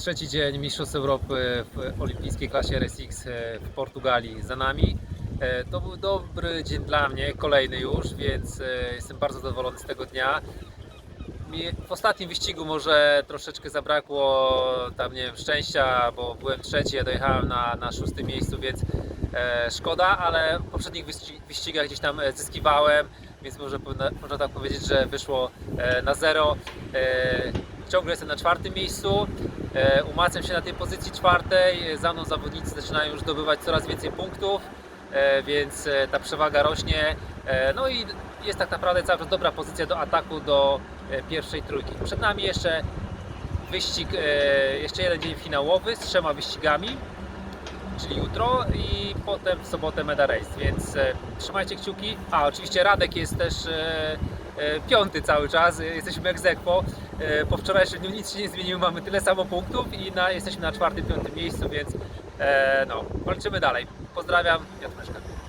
Trzeci dzień Mistrzostw Europy w olimpijskiej klasie RSX w Portugalii za nami. E, To był dobry dzień dla mnie, kolejny już, więc e, jestem bardzo zadowolony z tego dnia. W ostatnim wyścigu może troszeczkę zabrakło tam nie wiem, szczęścia, bo byłem trzeci, ja dojechałem na, na szóstym miejscu, więc e, szkoda, ale w poprzednich wyści- wyścigach gdzieś tam e, zyskiwałem, więc może, można tak powiedzieć, że wyszło e, na zero. E, ciągle jestem na czwartym miejscu, e, umacniam się na tej pozycji czwartej, za mną zawodnicy zaczynają już zdobywać coraz więcej punktów, e, więc e, ta przewaga rośnie. E, No i jest tak naprawdę cały czas dobra pozycja do ataku do e, pierwszej trójki. Przed nami jeszcze wyścig, e, jeszcze jeden dzień finałowy z trzema wyścigami, czyli jutro i potem w sobotę Meda Race, więc e, trzymajcie kciuki. A oczywiście Radek jest też e, e, piąty cały czas, jesteśmy ex aequo. Po wczorajszym dniu nic się nie zmieniło, mamy tyle samo punktów i na, jesteśmy na czwartym, piątym miejscu, więc no, walczymy dalej. Pozdrawiam, Piotr Myszka.